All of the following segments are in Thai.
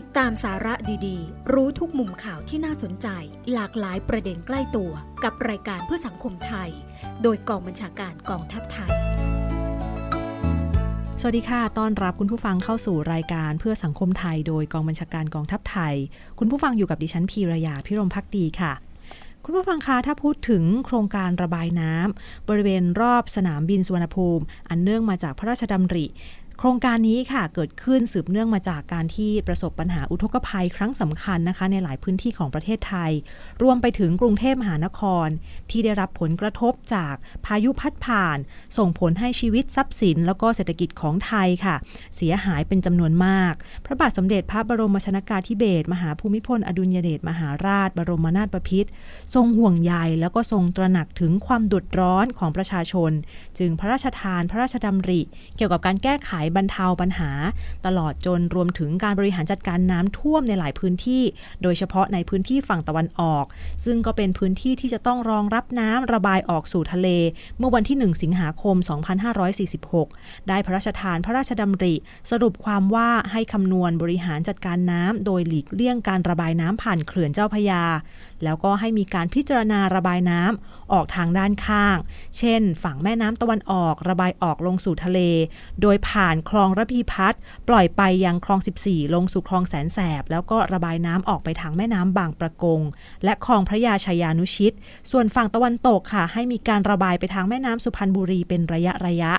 ติดตามสาระดีๆ รู้ทุกมุมข่าวที่น่าสนใจ หลากหลายประเด็นใกล้ตัว กับรายการเพื่อสังคมไทย โดยกองบัญชาการกองทัพไทย สวัสดีค่ะ ต้อนรับคุณผู้ฟังเข้าสู่รายการเพื่อสังคมไทย โดยกองบัญชาการกองทัพไทย คุณผู้ฟังอยู่กับดิฉันพีรยาพิรมพักดีค่ะคุณผู้ฟังคะถ้าพูดถึงโครงการระบายน้ำบริเวณรอบสนามบินสุวรรณภูมิ อันเนื่องมาจากพระราชดำริ โครงการนี้ค่ะเกิดขึ้นสืบเนื่องมาจากการที่ประสบปัญหาอุทกภัยครั้งสำคัญนะคะ ในหลายพื้นที่ของประเทศไทย รวมไปถึงกรุงเทพมหานคร ที่ได้รับผลกระทบจากพายุพัดผ่าน ส่งผลให้ชีวิตทรัพย์สิน แล้วก็เศรษฐกิจของไทยค่ะ เสียหายเป็นจำนวนมาก พระบาทสมเด็จพระบรมชนากาธิเบศรมหาภูมิพลอดุลยเดชมหาราช บรมนาถบพิตรทรงห่วงใยแล้วก็ทรงตระหนักถึงความดุดร้อนของประชาชน จึงพระราชทานพระราชดำริ เกี่ยวกับการแก้ไขบรรเทาปัญหา ตลอดจนรวมถึงการบริหารจัดการน้ำท่วมในหลายพื้นที่ โดยเฉพาะในพื้นที่ฝั่งตะวันออก ซึ่งก็เป็นพื้นที่ที่จะต้องรองรับน้ำระบายออกสู่ทะเล เมื่อวันที่ 1 สิงหาคม 2546 ได้พระราชทานพระราชดำริ สรุปความว่าให้คำนวณบริหารจัดการน้ำโดยหลีกเลี่ยงการระบายน้ำผ่านเขื่อนเจ้าพยา แล้วก็ให้มีการพิจารณาระบายน้ำออกทางด้านข้าง เช่น ฝั่งแม่น้ำตะวันออก ระบายออกลงสู่ทะเล โดยผ่านคลองระพีพัฒน์ปล่อยไปยังคลอง 14 ลงสู่คลองแสนแสบ แล้วก็ระบายน้ำออกไปทางแม่น้ำบางประกง และคลองพระยาชายานุชิต ส่วนฝั่งตะวันตกค่ะ ให้มีการระบายไปทางแม่น้ำสุพรรณบุรีเป็นระยะระยะ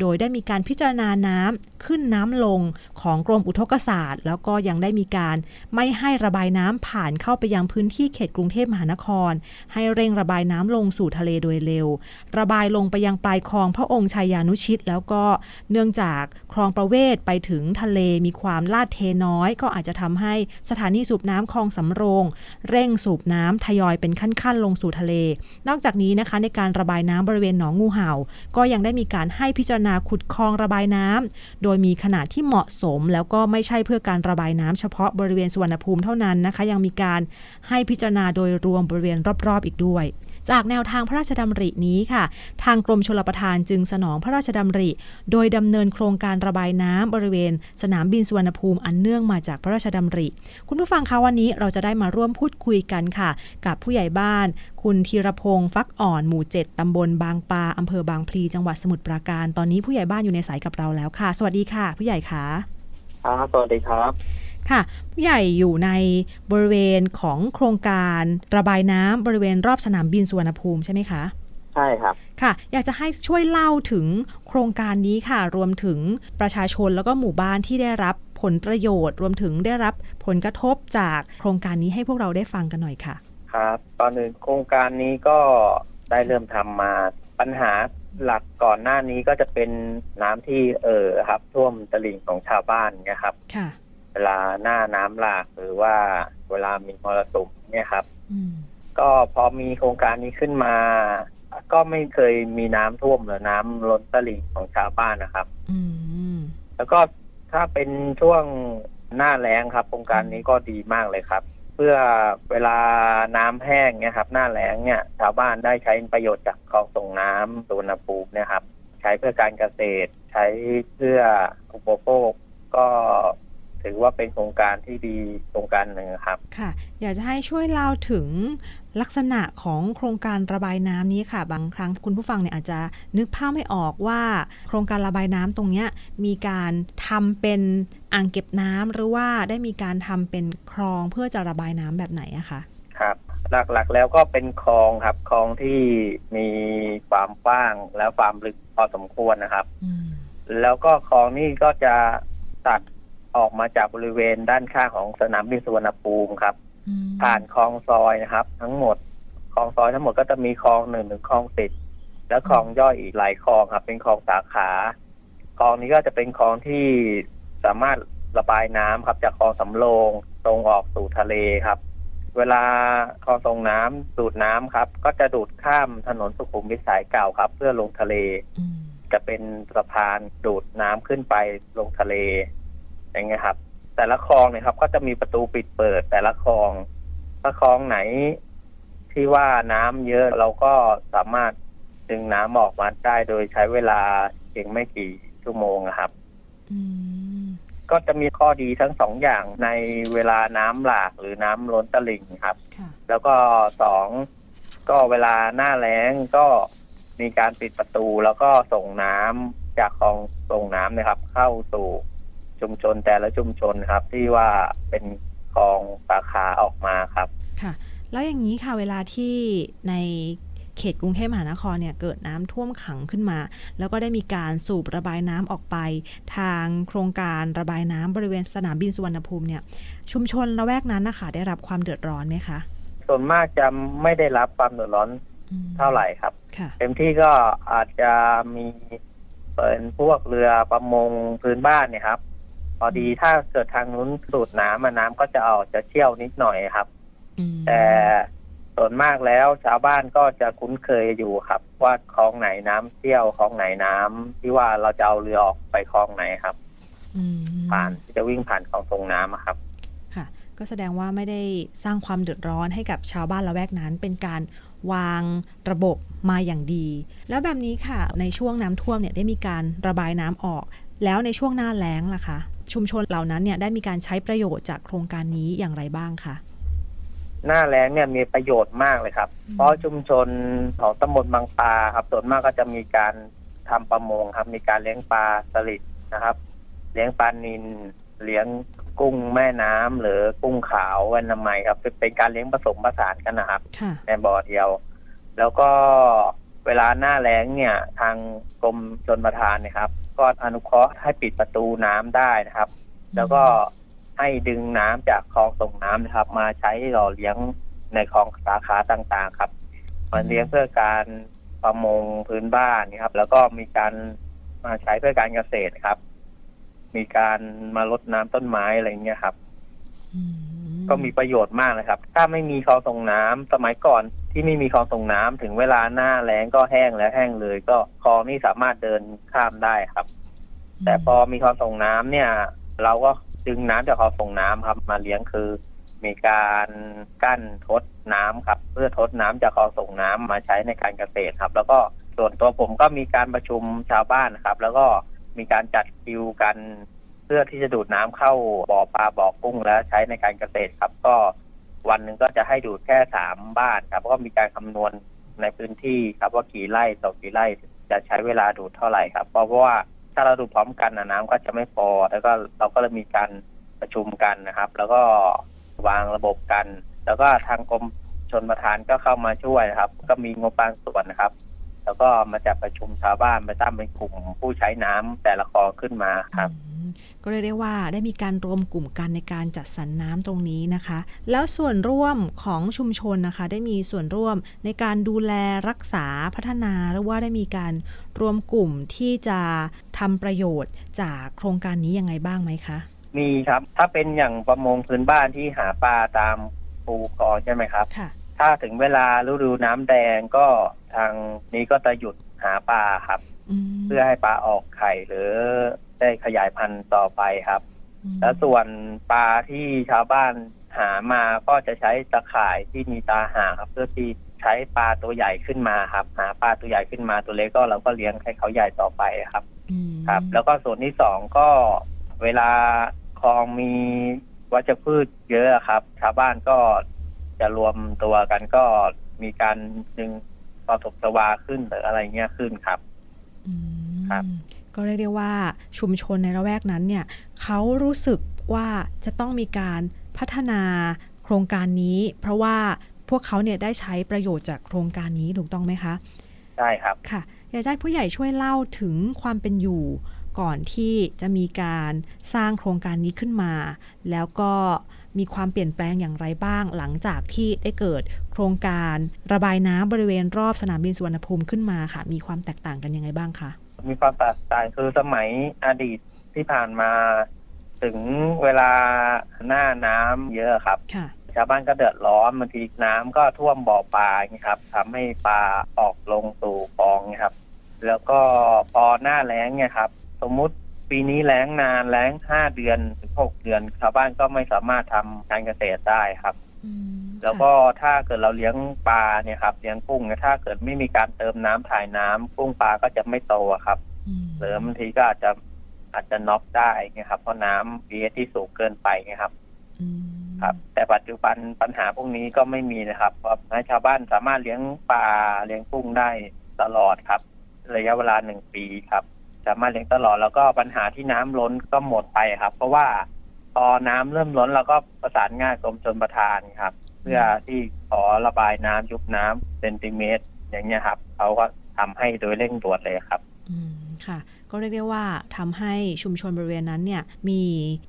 โดยได้มีการพิจารณาน้ำขึ้นน้ำลงของกรมอุทกศาสตร์ แล้วก็ยังได้มีการไม่ให้ระบายน้ำผ่านเข้าไปยังพื้นที่เขตกรุงงเทพมหานคร ให้เร่งระบายน้ำลงสู่ทะเลโดยเร็ว ระบายลงไปยังปลายคลองพระองค์ชายานุชิต แล้วก็เนื่องจากคลองประเวศไปถึงทะเลมีความลาดเทน้อย ก็อาจจะทำให้สถานีสูบน้ำคลองสำโรง เร่งสูบน้ำทยอยเป็นขั้นๆ ลงสู่ทะเล นอกจากนี้นะคะในการระบายน้ำบริเวณหนองงูเห่า ก็ยังได้มีการให้พิจารณาขุดคลองระบายน้ำโดยมีขนาดที่เหมาะสม แล้วก็ไม่ใช่เพื่อการระบายน้ำเฉพาะบริเวณสุวรรณภูมิเท่านั้นนะคะ ยังมีการให้พิจารณาโดยรวมบริเวณรอบๆอีกด้วยจากแนวทางพระราชดำรินี้ค่ะ ทางกรมชลประทานจึงสนองพระราชดำริ โดยดำเนินโครงการระบายน้ำบริเวณ สนามบินสุวรรณภูมิอันเนื่องมาจากพระราชดำริ คุณผู้ฟังคะวันนี้เราจะได้มาร่วมพูดคุยกันค่ะ กับผู้ใหญ่บ้าน คุณธีรพงศ์ฟักอ่อนหมู่ 7 ตำบลบางปลาอำเภอบางพลีจังหวัดสมุทรปราการ ตอนนี้ผู้ใหญ่บ้านอยู่ในสายกับเราแล้วค่ะ สวัสดีค่ะ ผู้ใหญ่คะครับสวัสดีครับ ค่ะ ผู้ใหญ่อยู่ในบริเวณของโครงการระบายน้ำบริเวณรอบสนามบินสุวรรณภูมิใช่ไหมคะใช่ครับค่ะ อยากจะให้ช่วยเล่าถึงโครงการนี้ค่ะ รวมถึงประชาชนแล้วก็หมู่บ้านที่ได้รับผลประโยชน์ รวมถึงได้รับผลกระทบจากโครงการนี้ให้พวกเราได้ฟังกันหน่อยค่ะ ครับตอนหนึ่งโครงการนี้ก็ได้เริ่มทำมาปัญหาหลักก่อนหน้านี้ก็จะเป็นน้ำที่เอ่อครับ ท่วมตลิ่งของชาวบ้านเนี่ยครับค่ะ เวลาหน้าน้ำหลากหรือว่าเวลามีมรสุมเนี่ยครับอืมก็พอมีโครงการนี้ขึ้นมา ก็ไม่เคยมีน้ำท่วมหรือน้ำล้นตลิ่งของชาวบ้านนะครับอืมแล้วก็ถ้าเป็นช่วงหน้าแล้งครับ โครงการนี้ก็ดีมากเลยครับ เพื่อเวลาน้ำแห้งเนี่ยครับ หน้าแล้งเนี่ย ชาวบ้านได้ใช้ประโยชน์จากคลองส่งน้ำสุวรรณภูมิเนะครับ ใช้เพื่อการเกษตร ใช้เพื่ออุปโภคก็ ถือว่าเป็นโครงการที่ดีโครงการหนึ่งครับ ค่ะ อยากจะให้ช่วยเล่าถึงลักษณะของโครงการระบายน้ำนี้ค่ะ บางครั้งคุณผู้ฟังเนี่ยอาจจะนึกภาพไม่ออกว่า โครงการระบายน้ำตรงเนี้ยมีการทำเป็นอ่างเก็บน้ำหรือว่าได้มีการทำเป็นคลองเพื่อจะระบายน้ำแบบไหนอะคะครับหลักๆแล้วก็เป็นคลองครับคลองที่มีความกว้างแล้วความลึกพอสมควรนะครับอืมแล้วก็คลองนี่ก็จะตัด ออกมาจากบริเวณด้านข้างของสนามบินสุวรรณภูมิครับอืมผ่านคลองซอยนะครับ ทั้งหมดคลองซอยทั้งหมดก็จะมีคลองหนึ่งถึงคลองสิบแล้วคลองย่อยอีกหลายคลองครับ เป็นคลองสาขาคลองนี้ก็จะเป็นคลองที่สามารถระบายน้ำครับจากคลองสำโรงตรงออกสู่ทะเลครับ เวลาคลองส่งน้ำดูดน้ำครับ ก็จะดูดข้ามถนนสุขุมวิทสายเก่าครับ เพื่อลงทะเลอืมจะเป็นสะพานดูดน้ำขึ้นไปลงทะเล อย่างเงี้ยครับ แต่ละคลองเนี่ยครับ ก็จะมีประตูปิดเปิด แต่ละคลองถ้าคลองไหนที่ว่าน้ำเยอะเราก็สามารถดึงน้ำออกมาได้โดยใช้เวลาเพียงไม่กี่ชั่วโมงอะครับอืมก็จะมีข้อดีทั้งสองอย่างในเวลาน้ำหลากหรือน้ำล้นตลิ่งครับค่ะแล้วก็สองก็เวลาหน้าแล้งก็มีการปิดประตูแล้วก็ส่งน้ำจากคลองส่งน้ำนะครับ เข้าสู่ ชุมชนแต่ละชุมชนครับ ที่ว่าเป็นคลองสาขาออกมาครับค่ะ แล้วอย่างนี้ค่ะเวลาที่ในเขตกรุงเทพมหานครเนี่ยเกิดน้ำท่วมขังขึ้นมา แล้วก็ได้มีการสูบระบายน้ำออกไป ทางโครงการระบายน้ำบริเวณสนามบินสุวรรณภูมิเนี่ย ชุมชนละแวกนั้นนะคะได้รับความเดือดร้อนไหมคะส่วนมากจะไม่ได้รับความเดือดร้อนอืมเท่าไหร่ครับค่ะเต็มที่ก็อาจจะมีเป็นพวกเรือประมงพื้นบ้านเนี่ยครับ พอดีถ้าเกิดทางนู้นสูดน้ำอะน้ำก็จะออกจะเชี่ยวนิดหน่อยครับ อืมแต่ส่วนมากแล้วชาวบ้านก็จะคุ้นเคยอยู่ครับ ว่าคลองไหนน้ำเชี่ยวคลองไหนน้ำที่ว่าเราจะเอาเรือออกไปคลองไหนครับ อืมผ่านที่จะวิ่งผ่านคลองตรงน้ำอะครับ ค่ะ ก็แสดงว่าไม่ได้สร้างความเดือดร้อนให้กับชาวบ้านละแวกนั้น เป็นการวางระบบมาอย่างดี แล้วแบบนี้ค่ะ ในช่วงน้ำท่วมเนี่ยได้มีการระบายน้ำออก แล้วในช่วงหน้าแล้งล่ะคะ ชุมชนเหล่านั้นเนี่ยได้มีการใช้ประโยชน์จากโครงการนี้อย่างไรบ้างคะหน้าแล้งเนี่ยมีประโยชน์มากเลยครับอืมเพราะชุมชนของตำบลบางปลาครับส่วนมากก็จะมีการทำประมงครับมีการเลี้ยงปลาสลิดนะครับ เลี้ยงปลานิลเลี้ยงกุ้งแม่น้ำหรือกุ้งขาววันนามัยครับเป็นเป็นการเลี้ยงผสมผสานกันนะครับค่ะในบ่อเดียว แล้วก็เวลาหน้าแล้งเนี่ย ทางกรมชนประทานเนะครับ ก็อนุเคราะห์ให้ปิดประตูน้ำได้นะครับ แล้วก็ให้ดึงน้ำจากคลองส่งน้ำนะครับ มาใช้หล่อเลี้ยงในคลองสาขาต่างๆครับมาเลี้ยงเพื่อการประมงพื้นบ้านนะครับ แล้วก็มีการมาใช้เพื่อการเกษตรครับ มีการมาลดน้ำต้นไม้อะไรอย่างเงี้ยครับ อืมก็มีประโยชน์มากเลยครับ ถ้าไม่มีคลองส่งน้ำสมัยก่อน ที่ไม่มีคลองส่งน้ำถึงเวลาหน้าแล้งก็แห้งแล้วแห้งเลย ก็คลองนี่สามารถเดินข้ามได้ครับ แต่พอมีคลองส่งน้ำเนี่ย เราก็ดึงน้ำจากคลองส่งน้ำครับมาเลี้ยงคือ มีการกั้นทดน้ำครับ เพื่อทดน้ำจากคลองส่งน้ำมาใช้ในการเกษตรครับ แล้วก็ส่วนตัวผมก็มีการประชุมชาวบ้านครับ แล้วก็มีการจัดคิวกัน เพื่อที่จะดูดน้ำเข้าบ่อปลาบ่อกุ้งแล้วใช้ในการเกษตรครับ ก็ วันหนึ่งก็จะให้ดูดแค่สามบ้านครับก็มีการคำนวณในพื้นที่ครับว่ากี่ไร่ต่อกี่ไร่จะใช้เวลาดูดเท่าไหร่ครับเพราะว่าถ้าเราดูดพร้อมกันนะน้ำก็จะไม่พอ แล้วก็เราก็เลยมีการประชุมกันนะครับ แล้วก็วางระบบกัน แล้วก็ทางกรมชนประทานก็เข้ามาช่วยนะครับ ก็มีงบบางส่วนนะครับ แล้วก็มาจัดประชุมชาวบ้านมาตั้งเป็นกลุ่มผู้ใช้น้ำแต่ละคอขึ้นมาครับ ก็เรียกได้ว่าได้มีการรวมกลุ่มกันในการจัดสรรน้ำตรงนี้นะคะ แล้วส่วนร่วมของชุมชนนะคะ ได้มีส่วนร่วมในการดูแลรักษาพัฒนาหรือว่าได้มีการรวมกลุ่มที่จะทำประโยชน์จากโครงการนี้ยังไงบ้างไหมคะ มีครับ ถ้าเป็นอย่างประมงพื้นบ้านที่หาปลาตามปูคลองใช่ไหมครับค่ะถ้าถึงเวลาฤดูน้ำแดงก็ทางนี้ก็จะหยุดหาปลาครับม เพื่อให้ปลาออกไข่หรือได้ขยายพันธุ์ต่อไปครับอืมแล้วส่วนปลาที่ชาวบ้านหามาก็จะใช้ตะข่ายที่มีตาหางครับ เพื่อที่ใช้ปลาตัวใหญ่ขึ้นมาครับ หาปลาตัวใหญ่ขึ้นมาตัวเล็กก็เราก็เลี้ยงให้เขาใหญ่ต่อไปครับอืมครับ แล้วก็ส่วนที่สองก็เวลาคลองมีวัชพืชเยอะครับ ชาวบ้านก็จะรวมตัวกันก็มีการดึงปฐมสวาขึ้นหรืออะไรเงี้ยขึ้นครับอืม ครับก็เรียกได้ว่าชุมชนในละแวกนั้นเนี่ยเขารู้สึกว่าจะต้องมีการพัฒนาโครงการนี้ เพราะว่าพวกเขาเนี่ยได้ใช้ประโยชน์จากโครงการนี้ถูกต้องไหมคะใช่ครับค่ะอยากจะให้ผู้ใหญ่ช่วยเล่าถึงความเป็นอยู่ก่อนที่จะมีการสร้างโครงการนี้ขึ้นมา แล้วก็ มีความเปลี่ยนแปลงอย่างไรบ้าง หลังจากที่ได้เกิดโครงการระบายน้ำบริเวณรอบสนามบินสุวรรณภูมิขึ้นมาค่ะ มีความแตกต่างกันยังไงบ้างคะมีความแตกต่างคือสมัยอดีตที่ผ่านมา ถึงเวลาหน้าน้ำเยอะครับค่ะชาวบ้านก็เดือดร้อนบางทีน้ำก็ท่วมบ่อปลาอย่างนี้ครับทำให้ปลาออกลงสู่คลองเนี่ยครับ แล้วก็พอหน้าแล้งเนี่ยครับ สมมุติ ปีนี้แล้งนานแล้งห้าเดือนถึงหกเดือน ชาวบ้านก็ไม่สามารถทำการเกษตรได้ครับอืมแล้วก็ถ้าเกิดเราเลี้ยงปลาเนี่ยครับเลี้ยงกุ้งเนี่ยถ้าเกิดไม่มีการเติมน้ำถ่ายน้ำกุ้งปลาก็จะไม่โตอะครับอืมหรือบางทีก็อาจจะอาจจะน็อกได้เงี้ยครับ เพราะน้ำ pH ที่สูงเกินไปเงี้ยครับอืมครับ แต่ปัจจุบันปัญหาพวกนี้ก็ไม่มีนะครับเพราะชาวบ้านสามารถเลี้ยงปลาเลี้ยงกุ้งได้ตลอดครับ ระยะเวลาหนึ่งปีครับ สามารถเลี้ยงตลอดแล้วก็ปัญหาที่น้ำล้นก็หมดไปครับ เพราะว่าพอน้ำเริ่มล้นเราก็ประสานงานกรมชนประทานครับ เพื่อที่ขอระบายน้ำยุบน้ำเซนติเมตร อย่างเงี้ยครับเขาก็ทำให้โดยเร่งด่วนเลยครับ อืมค่ะ ก็เรียกได้ว่าทำให้ชุมชนบริเวณนั้นเนี่ยมี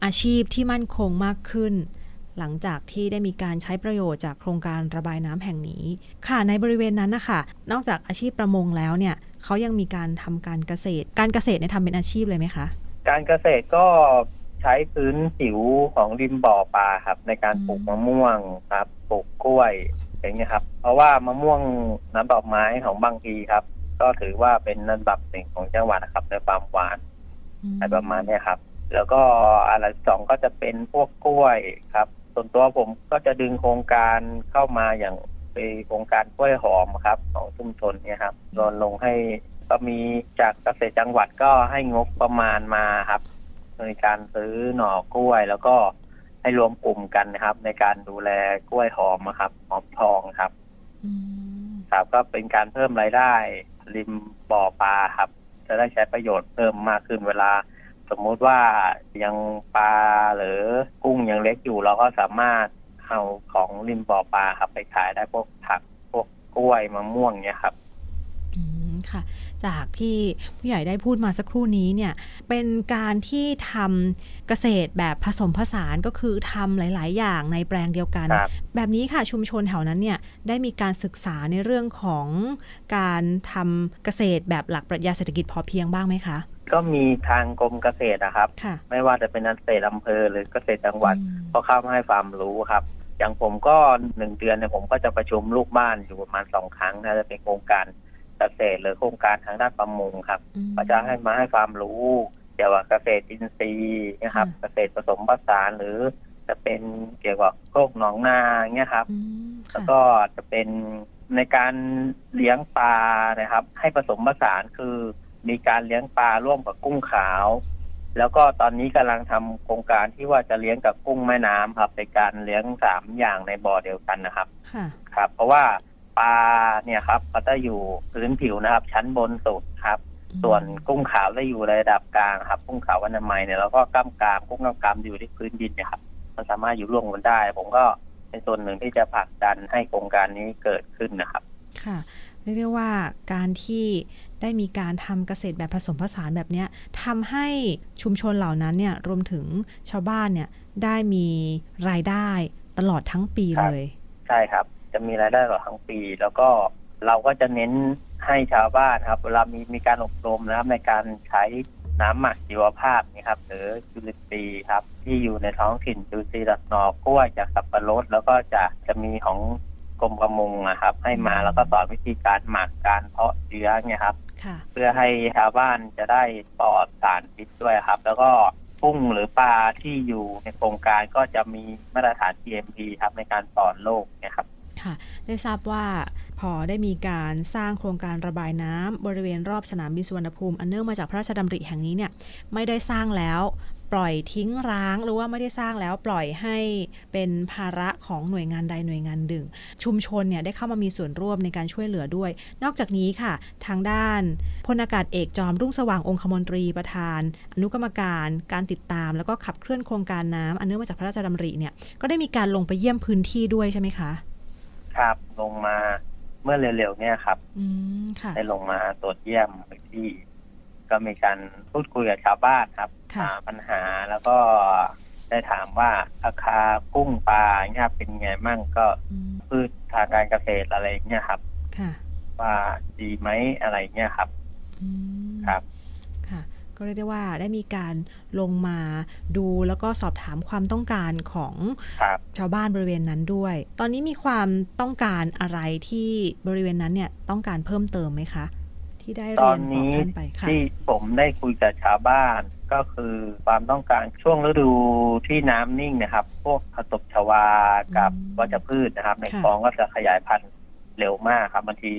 อาชีพที่มั่นคงมากขึ้น หลังจากที่ได้มีการใช้ประโยชน์จากโครงการระบายน้ำแห่งนี้ ค่ะในบริเวณนั้นนะคะนอกจากอาชีพประมงแล้วเนี่ย เขายังมีการทำการเกษตร การเกษตรเนี่ยทำเป็นอาชีพเลยไหมคะ การเกษตรก็ใช้พื้นผิวของริมบ่อปลาครับ ในการอืมปลูกมะม่วงครับปลูกกล้วยอย่างเงี้ยครับ เพราะว่ามะม่วงน้ำดอกไม้ของบางทีครับ ก็ถือว่าเป็นนันดับหนึ่งของจังหวัดนะครับ ในความหวานอะไรประมาณเนี้ยครับ แล้วก็อะไรสองก็จะเป็นพวกกล้วยครับ ส่วนตัวผมก็จะดึงโครงการเข้ามาอย่าง ไปโครงการกล้วยหอมครับของชุมชนเนี่ยครับรณลงค์ให้ก็มีจากเกษตรจังหวัดก็ให้งบประมาณมาครับ ในการซื้อหน่อกล้วย แล้วก็ให้รวมกลุ่มกันนะครับ ในการดูแลกล้วยหอมอะครับหอมทองครับอืมครับก็เป็นการเพิ่มรายได้ ริมบ่อปลาครับ จะได้ใช้ประโยชน์เพิ่มมากขึ้นเวลา สมมุติว่ายังปลาหรือกุ้งยังเล็กอยู่เราก็สามารถ เอาของริมบ่อปลาครับไปขายได้พวกผักพวกกล้วยมะม่วงเนี่ยครับอืมค่ะ จากที่ผู้ใหญ่ได้พูดมาสักครู่นี้เนี่ย เป็นการที่ทำเกษตรแบบผสมผสานก็คือทำหลาย ๆ อย่างในแปลงเดียวกัน ครับแบบนี้ค่ะชุมชนแถวนั้นเนี่ยได้มีการศึกษาในเรื่องของการทำเกษตรแบบหลักปรัชญาเศรษฐกิจพอเพียงบ้างไหมคะ ก็มีทางกรมเกษตรนะครับ ค่ะไม่ว่าจะเป็นเกษตรอำเภอหรือเกษตรจังหวัดอืม ก็เข้ามาให้ความรู้ครับ อย่างผมก็หนึ่งเดือนเนี่ยผมก็จะประชุมลูกบ้านอยู่ประมาณสองครั้งนะจะเป็นโครงการเกษตรหรือโครงการทางด้านประมงครับอืมก็จะให้มาให้ความรู้เกี่ยวกับเกษตรอินทรีย์นะครับค่ะเกษตรผสมผสานหรือจะเป็นเกี่ยวกับโคกหนองนาเงี้ยครับอืมแล้วค่ะก็จะเป็นในการเลี้ยงปลานะครับ ให้ผสมผสานคือมีการเลี้ยงปลาร่วมกับกุ้งขาว แล้วก็ตอนนี้กำลังทำโครงการที่ว่าจะเลี้ยงกับกุ้งแม่น้ำครับเป็นการเลี้ยงสามอย่างในบ่อเดียวกันนะครับค่ะครับ เพราะว่าปลาเนี่ยครับเขาจะอยู่พื้นผิวนะครับ ชั้นบนสุดครับ ส่วนกุ้งขาวจะอยู่ระดับกลางครับ กุ้งขาววันนามัยเนี่ยแล้วก็กล้ามกรามกุ้งกล้ามกรามอยู่ที่พื้นดินเนี่ยครับ มันสามารถอยู่ร่วมกันได้ ผมก็เป็นส่วนหนึ่งที่จะผลักดันให้โครงการนี้เกิดขึ้นนะครับ ค่ะเรียกได้ว่าการที่ ได้มีการทำเกษตรแบบผสมผสานแบบนี้ทำให้ชุมชนเหล่านั้นเนี่ยรวมถึงชาวบ้านเนี่ยได้มีรายได้ตลอดทั้งปีเลย ใช่ครับ จะมีรายได้ตลอดทั้งปี แล้วก็เราก็จะเน้นให้ชาวบ้านครับเวลามีมีการอบรมนะครับในการใช้น้ำหมักชีวภาพนี่ครับหรือจุลินทรีย์ครับ ที่อยู่ในท้องถิ่นจุลินทรีย์จากหน่อกล้วยจากสับปะรดแล้วก็จะจะมีของกรมประมงนะครับ ให้มาแล้วก็สอนวิธีการหมักการเพาะเชื้อเนี่ยครับ ค่ะ เพื่อให้ชาวบ้านจะได้ปลอดสารพิษด้วยครับ แล้วก็กุ้งหรือปลาที่อยู่ในโครงการก็จะมีมาตรฐาน GMP ครับในการปลอดโรคเนะครับ ค่ะ ได้ทราบว่าพอได้มีการสร้างโครงการระบายน้ำบริเวณรอบสนามบินสุวรรณภูมิ อันเนื่องมาจากพระราชดำริแห่งนี้เนี่ยไม่ได้สร้างแล้ว ปล่อยทิ้งร้างหรือว่าไม่ได้สร้างแล้วปล่อยให้เป็นภาระของหน่วยงานใดหน่วยงานหนึ่ง ชุมชนเนี่ยได้เข้ามามีส่วนร่วมในการช่วยเหลือด้วย นอกจากนี้ค่ะ ทางด้านพลอากาศเอกจอมรุ่งสว่างองคมนตรีประธาน อนุกรรมการการติดตาม แล้วก็ขับเคลื่อนโครงการน้ำอันเนื่องมาจากพระราชดำริเนี่ยก็ได้มีการลงไปเยี่ยมพื้นที่ด้วยใช่ไหมคะ ครับลงมาเมื่อเร็วๆเนี่ยครับอืมค่ะได้ลงมาตรวจเยี่ยมพื้นที่ ก็มีการพูดคุยกับชาวบ้านครับค่ะ หาปัญหาแล้วก็ได้ถามว่าราคากุ้งปลาเนี่ยครับเป็นไงมั่งก็อืมพืชทางการเกษตรอะไรเงี้ยครับ ค่ะว่าดีไหมอะไรเงี้ยครับ อืมครับ ค่ะ ก็เรียกได้ว่าได้มีการลงมาดูแล้วก็สอบถามความต้องการของครับ ชาวบ้านบริเวณนั้นด้วย ตอนนี้มีความต้องการอะไรที่บริเวณนั้นเนี่ยต้องการเพิ่มเติมไหมคะ ที่ได้ตเรีอยนนบอกนี้ท่านไปค่ะ ที่ผมได้คุยกับชาวบ้านก็คือความต้องการช่วงฤดูที่น้ำนิ่งนะครับ พวกผักตบชวากับอืมวัชพืชนะครับ ในค่ะ คลองก็จะขยายพันธุ์เร็วมากครับบางที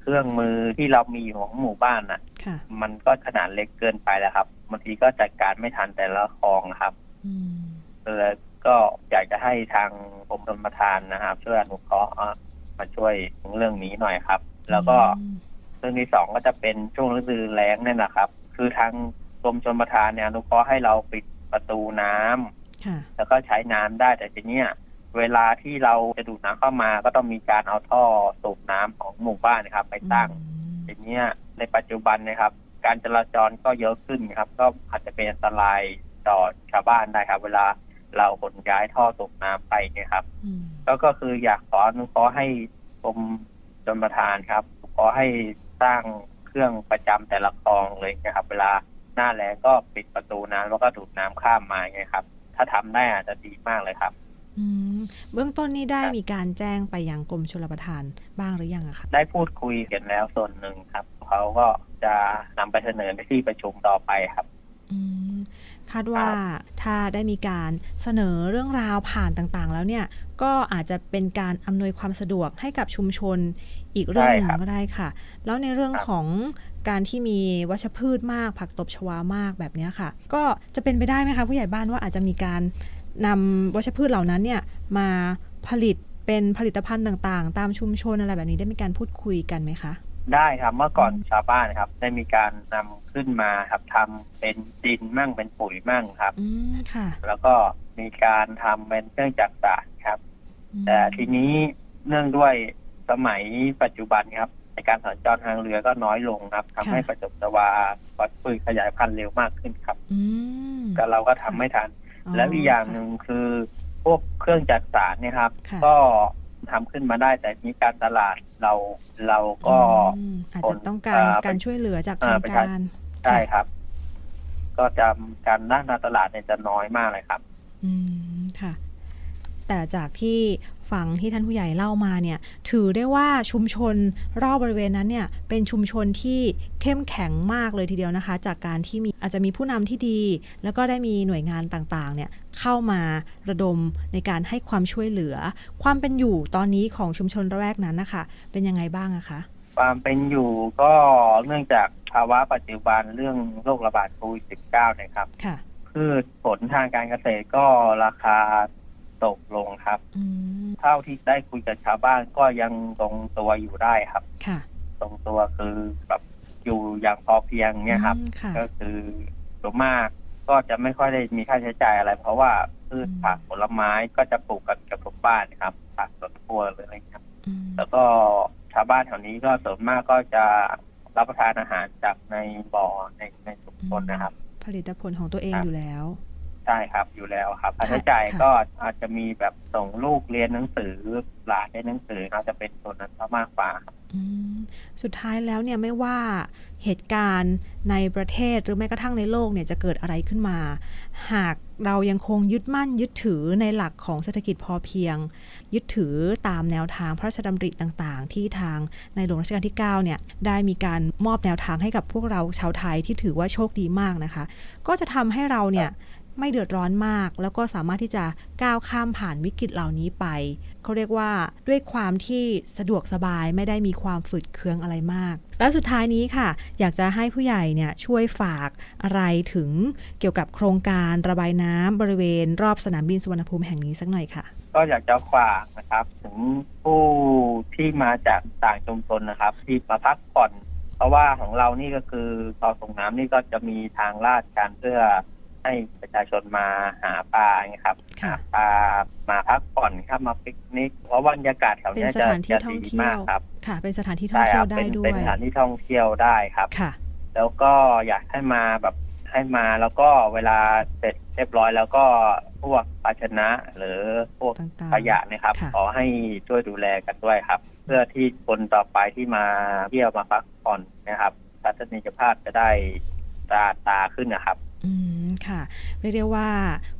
เครื่องมือที่เรามีอยู่ของหมู่บ้านน่ะ ค่ะมันก็ขนาดเล็กเกินไปแล้วครับบางทีก็จัดการไม่ทันแต่ละคลองนะครับ อืมเลยก็อยากจะให้ทางกรมชลประทานนะครับช่วยอนุเคราะห์อะมาช่วยเรื่องนี้หน่อยครับ แล้วก็อืม เรื่องที่สองก็จะเป็นช่วงฤดูแล้งเนี่ยนะครับ คือทางกรมชลประทานเนี่ยอนุเคราะห์ให้เราปิดประตูน้ำค่ะแล้วก็ใช้น้ำได้แต่ทีเนี้ยเวลาที่เราจะดูดน้ำเข้ามา ก็ต้องมีการเอาท่อสูบน้ำของหมู่บ้านนะครับ ไปตั้งทีเนี้ยในปัจจุบันนะครับ การจราจรก็เยอะขึ้นครับ ก็อาจจะเป็นอันตรายต่อชาวบ้านได้ครับ เวลาเราขนย้ายท่อสูบน้ำไปเนี่ยครับอืมก็ก็คืออยากขออนุเคราะห์ให้กรมชลประทานครับขอให้ สร้างเครื่องประจำแต่ละคลองเลยนะครับ เวลาหน้าแล้งก็ปิดประตูน้ำแล้วก็ดูดน้ำข้ามมาไงครับ ถ้าทำได้อาจจะดีมากเลยครับอืมเบื้องต้นนี่ได้ครับมีการแจ้งไปยังกรมชลประทานบ้างหรือยังอะคะได้พูดคุยกันแล้วส่วนหนึ่งครับเขาก็จะนำไปเสนอในที่ประชุมต่อไปครับอืม คาดว่าถ้าได้มีการเสนอเรื่องราวผ่านต่างๆ แล้วเนี่ยก็อาจจะเป็นการอำนวยความสะดวกให้กับชุมชนอีกเรื่องหนึ่งใช่ครับก็ได้ค่ะ แล้วในเรื่องครับของการที่มีวัชพืชมาก ผักตบชวามากแบบเนี้ยค่ะ ก็จะเป็นไปได้ไหมคะผู้ใหญ่บ้านว่าอาจจะมีการนำวัชพืชเหล่านั้นเนี่ยมาผลิตเป็นผลิตภัณฑ์ต่างๆ ตามชุมชนอะไรแบบนี้ได้มีการพูดคุยกันไหมคะ ได้ครับเมื่อก่อนชาวบ้านนะครับ ได้มีการนำขึ้นมาครับทำเป็นดินมั่งเป็นปุ๋ยมั่งครับ อืมค่ะแล้วก็มีการทำเป็นเครื่องจักสานครับ อืมแต่ทีนี้เนื่องด้วยสมัยปัจจุบันครับในการสัญจรทางเรือก็น้อยลงครับทำให้ประจบชวาปัดปืนขยายพันธุ์เร็วมากขึ้นครับ อืมก็เราก็ทำไม่ทัน แล้วอีกอย่างหนึ่งคือพวกเครื่องจักสานเนี่ยครับ ค่ะ ก็ ทำขึ้นมาได้ แต่มีการตลาดเราเราก็อืมอาจผจะลต้องการอ่าการช่วยเหลือจากอ่าทางประชาการใช่ครับ ก็จะการด้านการตลาดเนี่ยจะน้อยมากเลยครับ อืมค่ะ แต่จากที่ ฟังที่ท่านผู้ใหญ่เล่ามาเนี่ยถือได้ว่าชุมชนรอบบริเวณนั้นเนี่ยเป็นชุมชนที่เข้มแข็งมากเลยทีเดียวนะคะ จากการที่มีอาจจะมีผู้นำที่ดี แล้วก็ได้มีหน่วยงานต่างๆเนี่ยเข้ามาระดมในการให้ความช่วยเหลือ ความเป็นอยู่ตอนนี้ของชุมชนระแวกนั้นนะคะเป็นยังไงบ้างอะคะความเป็นอยู่ก็เนื่องจากภาวะปัจจุบันเรื่องโรคระบาดโควิด -19 เนี่ยครับ ค่ะพืชผลทางการเกษตรก็ราคา ตกลงครับ อืมเท่าที่ได้คุยกับชาวบ้านก็ยังตรงตัวอยู่ได้ครับ ค่ะตรงตัวคือแบบอยู่อย่างพอเพียงเนี่ยครับ อืมค่ะ ก็คือส่วนมากก็จะไม่ค่อยได้มีค่าใช้จ่ายอะไร เพราะว่าพืชอืมผักผลไม้ก็จะปลูกกันกับทุกบ้านนะครับผักสวนครัวเลยครับ อืมแล้วก็ชาวบ้านแถวนี้ก็ส่วนมากก็จะรับประทานอาหารจากในบ่อในในชุมชนนะครับ ผลิตผลของตัวเองครับ อยู่แล้ว ใช่ครับอยู่แล้วครับค่าค่ะใช้จ่ายค่ะก็อาจจะมีแบบส่งลูกเรียนหนังสือหลานเรียนหนังสืออาจจะเป็นส่วนนั้นซะมากกว่าครับอืมสุดท้ายแล้วเนี่ยไม่ว่าเหตุการณ์ในประเทศหรือแม้กระทั่งในโลกเนี่ยจะเกิดอะไรขึ้นมา หากเรายังคงยึดมั่นยึดถือในหลักของเศรษฐกิจพอเพียง ยึดถือตามแนวทางพระราชดำริต่าง ๆ ที่ทางในหลวงรัชกาลที่9เนี่ยได้มีการมอบแนวทางให้กับพวกเราชาวไทยที่ถือว่าโชคดีมากนะคะ ก็จะทำให้เราเนี่ย ไม่เดือดร้อนมาก แล้วก็สามารถที่จะก้าวข้ามผ่านวิกฤตเหล่านี้ไป เขาเรียกว่าด้วยความที่สะดวกสบายไม่ได้มีความฝืดเคืองอะไรมาก แล้วสุดท้ายนี้ค่ะ อยากจะให้ผู้ใหญ่เนี่ยช่วยฝากอะไรถึงเกี่ยวกับโครงการระบายน้ำบริเวณ รอบสนามบินสุวรรณภูมิแห่งนี้สักหน่อยค่ะ ก็อยากจะฝากนะครับถึงผู้ที่มาจากต่างชุมชนนะครับ ที่มาพักผ่อน เพราะว่าของเรานี่ก็คือคลอส่งน้ำนี่ก็จะมีทางลาดการเพื่อ ให้ประชาชนมาหาปลาไงครับค่ะหาปลามาพักผ่อนครับมาปิกนิกเพราะว่าบรรยากาศแถวเป็นเนี้ยสจะถานที่จะท่องดีเที่ยมากวครับค่ะ เป็นสถานที่ท่องใช่คเที่ยรัวได้เป็นด้วเป็นยสถานที่ท่องเที่ยวได้ครับ ค่ะ แล้วก็อยากให้มาแบบให้มาแล้วก็เวลาเสร็จเรียบร้อย แล้วก็พวกภาชนะหรือพวกต่างๆขยะนะครับ ค่ะ ขอให้ช่วยดูแลกันด้วยครับ เพื่อที่คนต่อไปที่มาเที่ยวมาพักผ่อนนะครับทัศนียภาพจะได้ตาตาขึ้นนะครับ อืมค่ะเรียกได้ว่า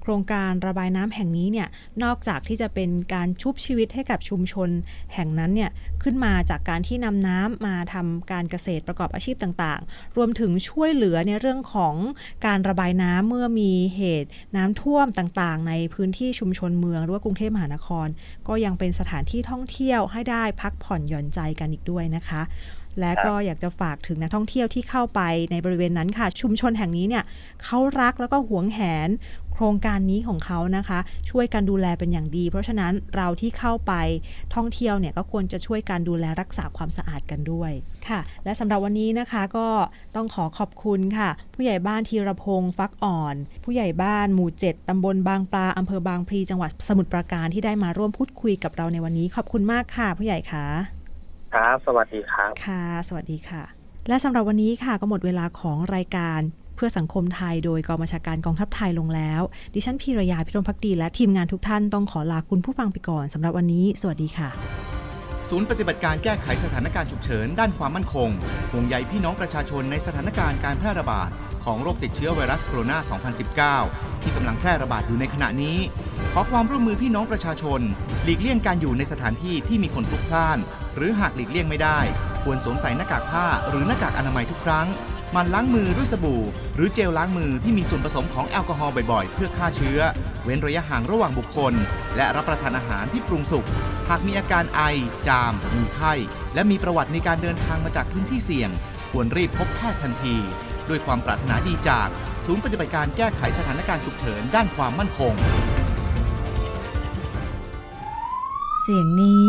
โครงการระบายน้ำแห่งนี้เนี่ยนอกจากที่จะเป็นการชุบชีวิตให้กับชุมชนแห่งนั้นเนี่ยขึ้นมาจากการที่นำน้ำมาทำการเกษตรประกอบอาชีพต่างๆ รวมถึงช่วยเหลือในเรื่องของการระบายน้ำเมื่อมีเหตุน้ำท่วมต่างๆ ในพื้นที่ชุมชนเมืองหรือว่ากรุงเทพมหานคร ก็ยังเป็นสถานที่ท่องเที่ยวให้ได้พักผ่อนหย่อนใจกันอีกด้วยนะคะ และครับก็อยากจะฝากถึงนักท่องเที่ยวที่เข้าไปในบริเวณนั้นค่ะ ชุมชนแห่งนี้เนี่ยเขารักแล้วก็หวงแหนโครงการนี้ของเขานะคะ ช่วยกันดูแลเป็นอย่างดี เพราะฉะนั้นเราที่เข้าไปท่องเที่ยวเนี่ยก็ควรจะช่วยการดูแลรักษาความสะอาดกันด้วยค่ะ และสำหรับวันนี้นะคะก็ต้องขอขอบคุณค่ะ ผู้ใหญ่บ้านธีรพงศ์ฟักอ่อน ผู้ใหญ่บ้านหมู่ 7ตำบลบางปลาอำเภอบางพลีจังหวัดสมุทรปราการที่ได้มาร่วมพูดคุยกับเราในวันนี้ ขอบคุณมากค่ะ ผู้ใหญ่คะ ครับ สวัสดีครับ ค่ะ สวัสดีค่ะ และสำหรับวันนี้ค่ะก็หมดเวลาของรายการเพื่อสังคมไทยโดยกองบัญชาการกองทัพไทยลงแล้ว ดิฉันพีรยาพิรมพักดีและทีมงานทุกท่านต้องขอลาคุณผู้ฟังไปก่อนสำหรับวันนี้ สวัสดีค่ะ ศูนย์ปฏิบัติการแก้ไขสถานการณ์ฉุกเฉินด้านความมั่นคงห่วงใยพี่น้องประชาชนในสถานการณ์การแพร่ระบาดของโรคติดเชื้อไวรัสโคโรนา 2019 ที่กำลังแพร่ระบาดอยู่ในขณะนี้ ขอความร่วมมือพี่น้องประชาชน หลีกเลี่ยงการอยู่ในสถานที่ที่มีคนพลุกพล่าน หรือหากหลีกเลี่ยงไม่ได้ ควรสวมใส่หน้ากากผ้าหรือหน้ากากอนามัยทุกครั้งมันล้างมือด้วยสบู่ หรือเจลล้างมือที่มีส่วนผสมของแอลกอฮอล์บ่อยๆ เพื่อฆ่าเชื้อ เว้นระยะห่างระหว่างบุคคล และรับประทานอาหารที่ปรุงสุก หากมีอาการไอ จาม มีไข้ และมีประวัติในการเดินทางมาจากพื้นที่เสี่ยง ควรรีบพบแพทย์ทันที ด้วยความปรารถนาดีจาก ศูนย์ปฏิบัติการแก้ไขสถานการณ์ฉุกเฉินด้านความมั่นคง เสียงนี้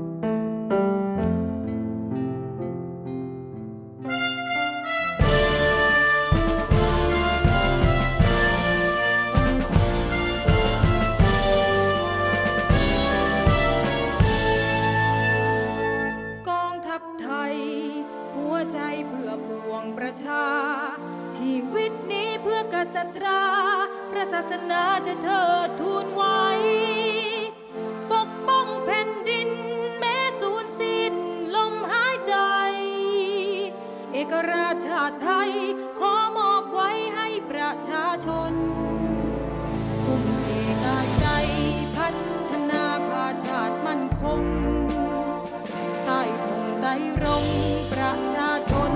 ใตร่มประชาชน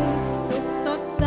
สุขสดใส